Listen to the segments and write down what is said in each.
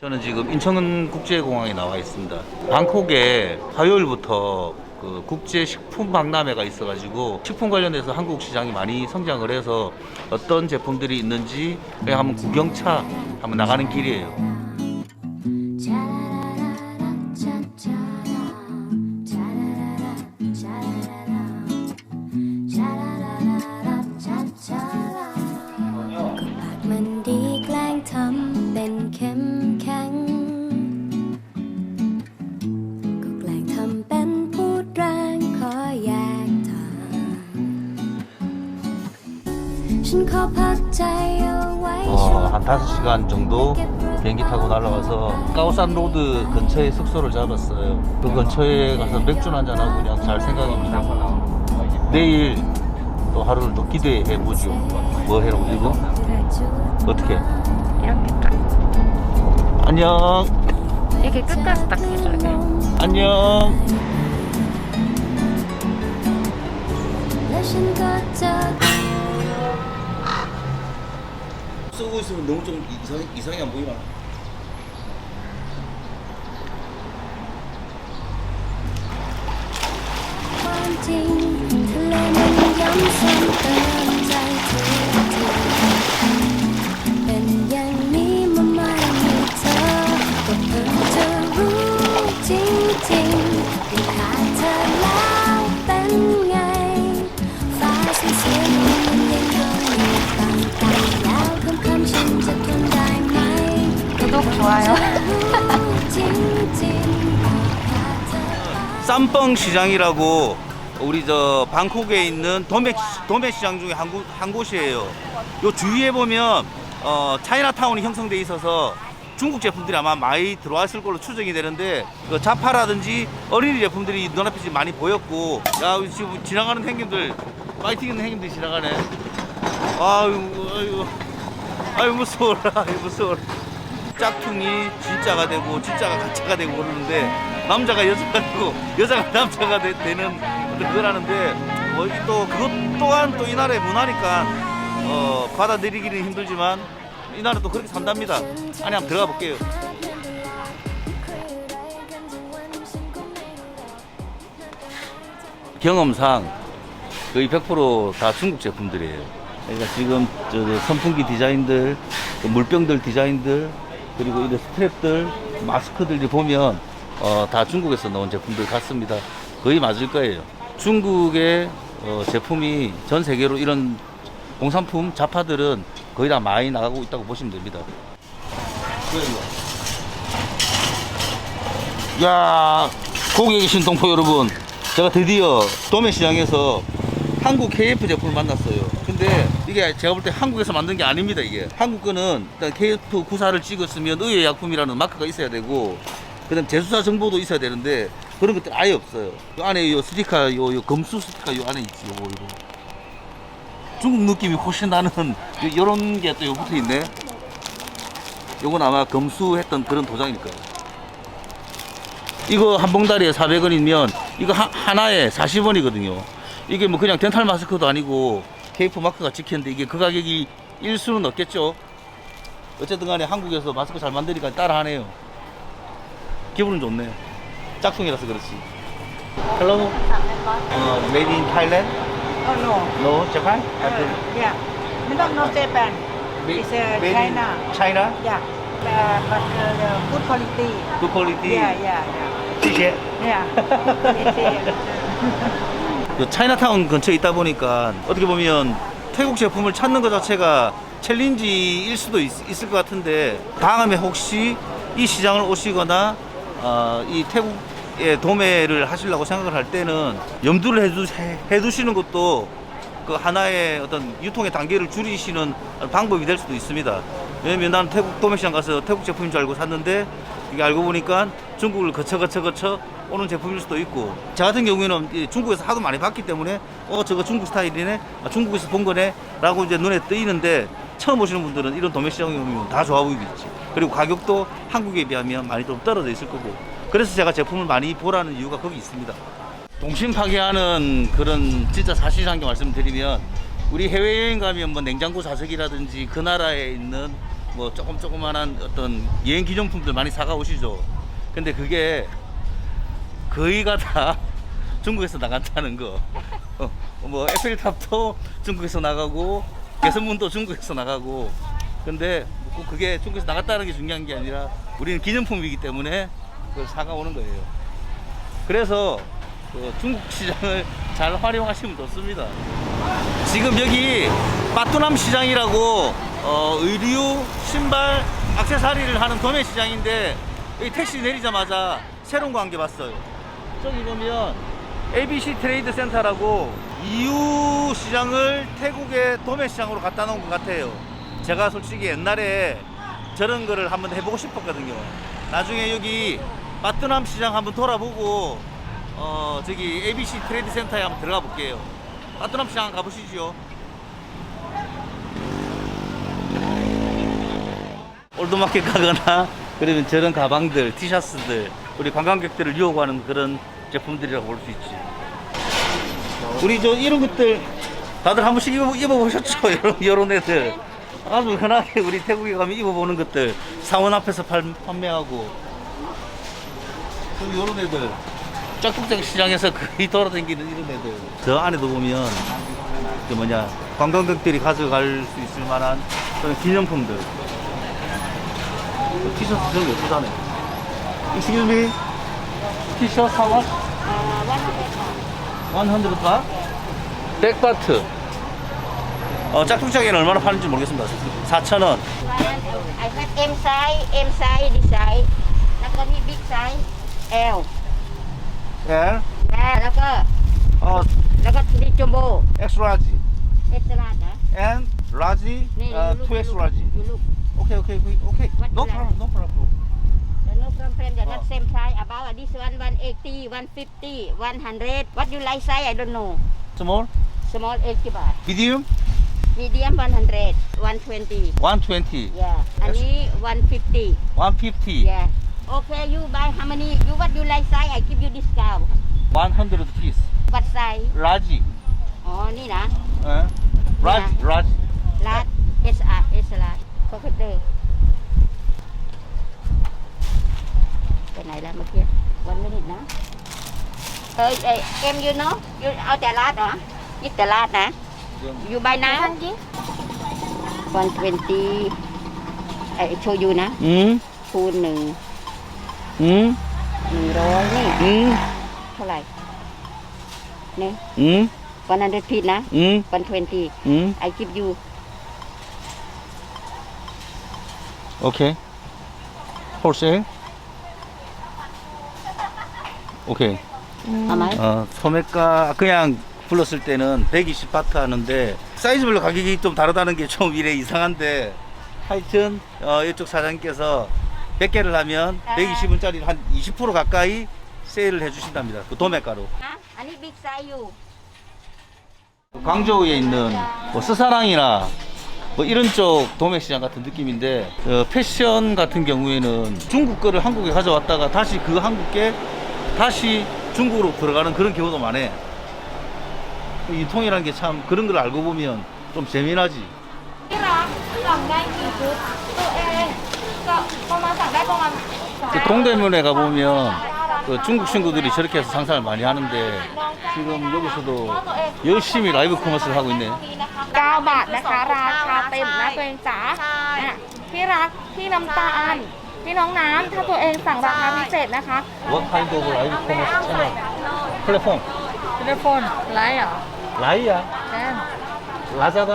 저는 지금 인천국제공항에 나와 있습니다. 방콕에 화요일부터 그 국제 식품 박람회가 있어가지고 식품 관련해서 한국 시장이 많이 성장을 해서 어떤 제품들이 있는지 그냥 한번 구경차 한번 나가는 길이에요. 5시간 정도 비행기 타고 날아와서 까오산 로드 근처에 숙소를 잡았어요. 그 근처에 가서 맥주 한잔하고 그냥 잘 생각입니다. 내일 또 하루를 또 기대해 보죠. 뭐 해라고 이거? 어떻게? 이렇게 딱. 안녕. 이렇게 끝까지 딱 해줘야 돼. 안녕. 자신 같아 쓰고 있으면 너무 좀 이상, 이상이 안 보이나? Wanting to learn and young something 쌈뻥 시장이라고 우리 저 방콕에 있는 도매 도매 시장 중에 한, 곳, 한 곳이에요. 요 주위에 보면 어, 차이나타운이 형성돼 있어서 중국 제품들이 아마 많이 들어왔을 걸로 추정이 되는데 그 자파라든지 어린이 제품들이 눈앞에 많이 보였고 야 지금 지나가는 행님들 파이팅 있는 행님들이 지나가네. 아유 아유 아유 무서워라 아유 무서워라. 짝퉁이 진짜가 되고 진짜가 가짜가 되고 그러는데 남자가 여자가 되고 여자가 남자가 되, 는 그거라는데 뭐 또 그것 또한 또 이 나라의 문화니까 어, 받아들이기는 힘들지만 이 나라 또 그렇게 산답니다. 안에 한번 들어가 볼게요. 경험상 거의 100%다 중국 제품들이에요. 그러니까 지금 저, 저 선풍기 디자인들, 그 물병들 디자인들, 그리고 이런 스트랩들, 마스크들 보면 어, 다 중국에서 나온 제품들 같습니다. 거의 맞을 거예요. 중국의 어, 제품이 전 세계로 이런 공산품 자파들은 거의 다 많이 나가고 있다고 보시면 됩니다. 야, 거기에 계신 동포 여러분, 제가 드디어 도매시장에서 한국 KF 제품을 만났어요. 근데 이게 제가 볼 때 한국에서 만든 게 아닙니다, 이게. 한국 거는 KF 구사를 찍었으면 의외 약품이라는 마크가 있어야 되고, 그 다음 제수사 정보도 있어야 되는데, 그런 것들 아예 없어요. 요 안에 요 스티커, 요, 요 검수 스티커 요 안에 있지, 요거, 요거. 중국 느낌이 훨씬 나는 요- 요런 게 또 요 붙어 있네. 요건 아마 검수했던 그런 도장일 거예요. 이거 한 봉다리에 400원이면 이거 하, 하나에 40원이거든요. 이게 뭐 그냥 덴탈 마스크도 아니고 KF 마크가 찍혔는데 이게 그 가격이 일 수는 없겠죠. 어쨌든 간에 한국에서 마스크 잘 만드니까 따라하네요. 기분은 좋네. 짝퉁이라서 그렇지. Hello. Uh, made in Thailand? Oh no. No, Japan? Uh, yeah. Not not Japan. It's uh, Made in China. China? Yeah. Uh, but uh, the good quality. Good quality. Yeah, yeah, yeah. 谢谢. Yeah. 그 차이나타운 근처에 있다 보니까 어떻게 보면 태국 제품을 찾는 것 자체가 챌린지일 수도 있, 을것 같은데 다음에 혹시 이 시장을 오시거나 어, 이 태국에 도매를 하시려고 생각을 할 때는 염두를 해두, 해- 해두시는 것도 그 하나의 어떤 유통의 단계를 줄이시는 방법이 될 수도 있습니다. 왜냐면 나는 태국 도매시장 가서 태국 제품인 줄 알고 샀는데 이게 알고 보니까 중국을 거쳐 거쳐 거쳐 오는 제품일 수도 있고 저 같은 경우에는 이 중국에서 하도 많이 봤기 때문에 어 저거 중국 스타일이네 아, 중국에서 본 거네 라고 이제 눈에 뜨이는데 처음 오시는 분들은 이런 도매시장에 오면 다 좋아 보이겠지 그리고 가격도 한국에 비하면 많이 좀 떨어져 있을 거고 그래서 제가 제품을 많이 보라는 이유가 거기 있습니다 동심 파괴하는 그런 진짜 사실한 게 말씀드리면 우리 해외여행 가면 뭐 냉장고 자석이라든지 그 나라에 있는 뭐 조금 조그만한 어떤 여행 기념품들 많이 사가 오시죠. 근데 그게 거의가 다 중국에서 나간다는 거. 어, 뭐 에펠탑도 중국에서 나가고 개선문도 중국에서 나가고. 근데 꼭 그게 중국에서 나갔다는 게 중요한 게 아니라 우리는 기념품이기 때문에 그걸 사가 오는 거예요. 그래서 그 중국 시장을 잘 활용하시면 좋습니다. 지금 여기 빠뚜남 시장이라고 어, 의류, 신발, 액세서리를 하는 도매 시장인데 여기 택시 내리자마자 새로운 거 한 개 봤어요. 저기 보면 ABC 트레이드 센터라고 EU 시장을 태국의 도매 시장으로 갖다 놓은 것 같아요. 제가 솔직히 옛날에 저런 거를 한번 해보고 싶었거든요. 나중에 여기 빠뚜남 시장 한번 돌아보고 어 저기 ABC 트레이드 센터에 한번 들어가 볼게요. 빠뚜남 시장 가보시죠. 올드마켓 가거나 그러면 저런 가방들, 티셔츠들 우리 관광객들을 유혹하는 그런 제품들이라고 볼 수 있지. 우리 저 이런 것들 다들 한 번씩 입어, 입어보셨죠? 이런, 이런 애들. 아주 흔하게 우리 태국에 가면 입어보는 것들. 사원 앞에서 팔, 판매하고. 이런 애들. 짝뚝짝 시장에서 거의 돌아다니는 이런 애들. 저 안에도 보면 그 뭐냐 관광객들이 가져갈 수 있을 만한 그런 기념품들. 그 티셔츠 저거 예쁘다네. Excuse me. 티셔츠 how much? 100 baht? 100 baht 어, 짝퉁짝에는 얼마나 파는지 모르겠습니다 4,000원 I have M size, M size, D size แล้วก็นี่ big size L 예? แล้วก็ 어, แล้วก็นี่ jumbo X large extra นะ and large นี่ uh, ลูก 2X large ยูลูก Okay, okay, okay, okay. What No you like? problem, no problem. no problem frame they're not Oh. same size about this one 180 150 100 what you like size I don't know Small, small 80 บาท medium, medium 100 120 120, yeah อันนี้ 150 150, yeah okay you buy how many you what you like size I give you discount 100 piece. what size Large, อ๋อ นี่นะ uh, large, large. ลาด S R S ลาดก็คือเด ไหนแล้วเมื่อกี้วันไม่เห็นนะเอ้ยเอ็มยูโน่ยูเอาแต่ลาดเหรอยึดแต่ลาดนะอยู่ใบน้ำวันเวนตีไอโชยูนะอืมคูณหนึ่งอืมหนึ่งร้อยนี่อืมเท่าไหร่เนี่ยอืมวันนั้นเด็ดพีดนะอืมวันเวนตีอืมไอกิปยูโอเค for sale 오케이. เอาไหม 어, 소매가 그냥 불렀을 때는 120바트 하는데 사이즈별로 가격이 좀 다르다는 게 좀 이래 이상한데 하여튼 어, 이쪽 사장님께서 100개를 하면 120원짜리 한 20% 가까이 세일을 해주신답니다. 그 도매가로. นะอันนี้บิ๊กไซส์อยู่ 광저우에 있는 뭐 스사랑이나 뭐 이런 쪽 도매시장 같은 느낌인데 어, 패션 같은 경우에는 중국 거를 한국에 가져왔다가 다시 그 한국게 다시 중국으로 들어가는 그런 경우도 많아. 유통이라는 게 참 그런 걸 알고 보면 좀 재미나지. ที่รักสั่งได้กี่ชุดตัวเองก็ประมาณสั่งได้ประมาณ 그 동대문에 가보면 그 중국 친구들이 저렇게 해서 장사를 많이 하는데 지금 여기서도 열심히 라이브 커머스를 하고 있네. 9บาทนะคะ ราคาเต็มนะตัวเองจ๋าอ่ะพี่รัก พี่น้ำตาล พี่น้องน้ำ ถ้าตัวเองสั่งราคาพิเศษนะคะ What kind of 라이브 커머스 채널? 플랫폼? เทเลโฟนไลน์เหรอ 라이야? แน่น 라자다?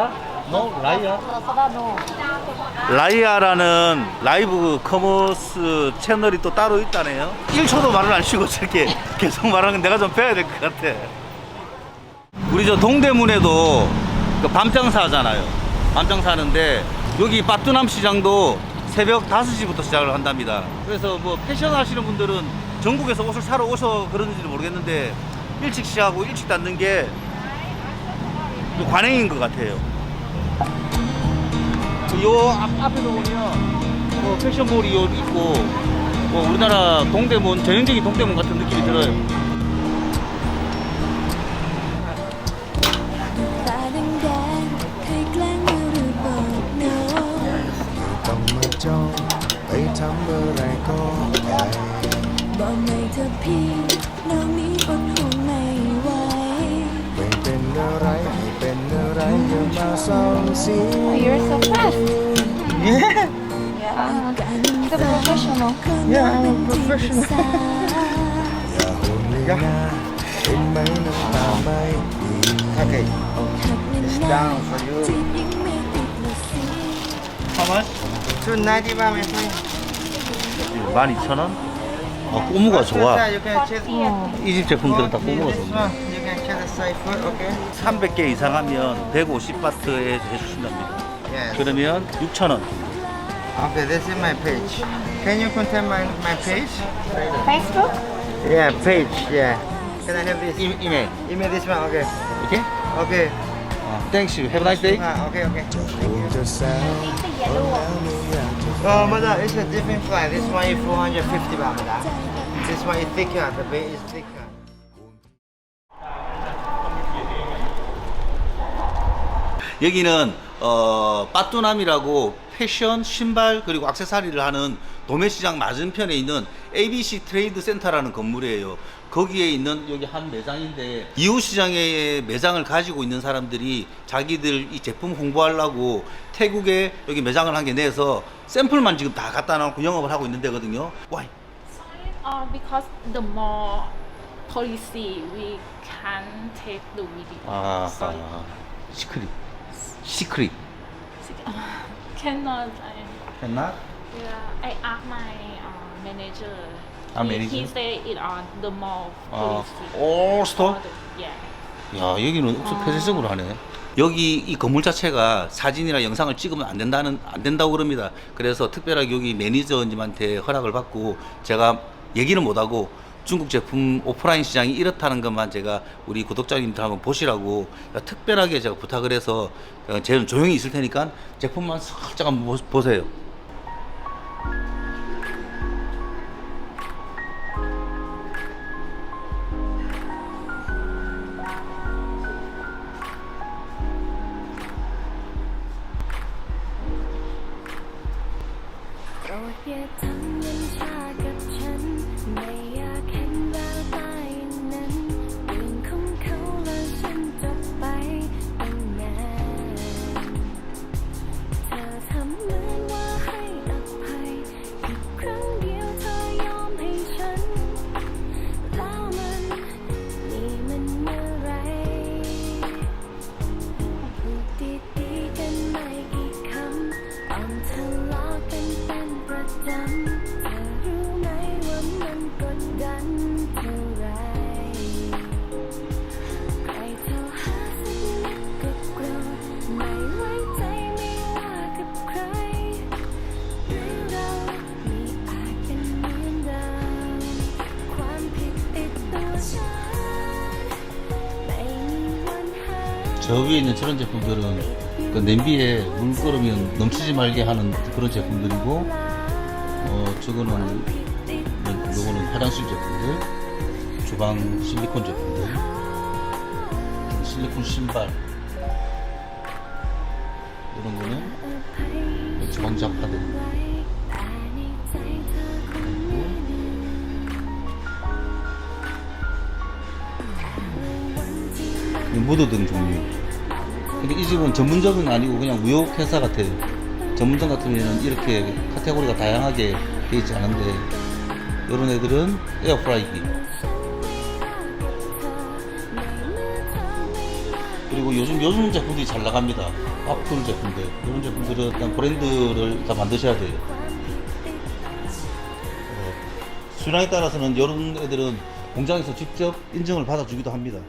너 라이야? โซดาโน 라이아라는 라이브 커머스 채널이 또 따로 있다네요. 1초도 말을 안 쉬고 저렇게 계속 말하는 건 내가 좀 배워야 될 것 같아. 우리 저 동대문에도 그 밤장사 하잖아요. 밤장사 하는데 여기 빠뚜남 시장도 새벽 5시부터 시작을 한답니다. 그래서 뭐 패션 하시는 분들은 전국에서 옷을 사러 오셔 그런지는 모르겠는데 일찍 시작하고 일찍 닫는 게또 관행인 것 같아요. 요 앞, 앞에도 보면 뭐 패션볼이 요 있고 뭐 우리나라 동대문 전형적인 동대문 같은 느낌이 들어요. เพียงแล้วนี้อดห่วงไม่ไหว ไม่เป็นอะไรไม่เป็นอะไรอย่ามาเศร้าสี You're so fast Yeah The professional Yeah I'm a professional อย่าห่วงเลยนะเห็นไหมน้ำตาไม่ดี Okay อกหักแน่ It's ๆ down for you จีบยิ่งไม่ติดละสิ How much? 290 baht my friend 12,000원? 아, 꼬무가 좋아. You 이집 제품들은 다 꼬무가 좋네. one, You can check the side foot okay 300개 이상 하면 150바트에 해주신답니다. 그러면 6,000원. Okay this is my page Can you contact my my page Facebook Yeah page yeah Can I have this 이, 이메일. Email this one okay? Okay 아, thanks you. Have a nice day. Ah, okay, okay. Oh, mother, it's a different fly. This one is 450 baht, mother. This one is thicker. The bait is thicker. 여기는 어, 빠뚜남이라고 패션, 신발 그리고 액세서리를 하는 도매시장 맞은편에 있는 ABC 트레이드 센터라는 건물이에요. 거기에 있는 여기 한 매장인데 이웃 시장에 매장을 가지고 있는 사람들이 자기들 이 제품 홍보하려고 태국에 여기 매장을 한 개 내서 샘플만 지금 다 갖다 놓고 영업을 하고 있는 데거든요. Why? Uh, because the more policy we can take the video. 아, Sorry. 아 시크릿. 시크릿. Cannot. I, 했나? yeah, I asked my uh, manager. Ah, he, manager? he say it on the more 아, policy. 올 스토어? All the- yeah. 야 여기는 옥수 폐쇄적으로 하네. 여기 이 건물 자체가 사진이나 영상을 찍으면 안 된다는 안 된다고 그럽니다. 그래서 특별하게 여기 매니저님한테 허락을 받고 제가 얘기는 못 하고 중국 제품 오프라인 시장이 이렇다는 것만 제가 우리 구독자님들 한번 보시라고 특별하게 제가 부탁을 해서 어, 저는 조용히 있을 테니까 제품만 살짝 한번 보- 보세요. 저 위에 있는 저런 제품들은 그 냄비에 물 끓으면 넘치지 말게 하는 그런 제품들이고 어 저거는 요거는 화장실 제품들 주방 실리콘 제품들 실리콘 신발 이런 거는 주방 무드 등 종류 근데 이 집은 전문점은 아니고 그냥 무역 회사 같아요. 전문점 같으면 이렇게 카테고리가 다양하게 돼 있지 않은데 이런 애들은 에어프라이기. 그리고 요즘 요즘 제품들이 잘 나갑니다. 아프돌 제품들. 이런 제품들은 일단 브랜드를 다 만드셔야 돼요. 어, 수량에 따라서는 이런 애들은 공장에서 직접 인증을 받아주기도 합니다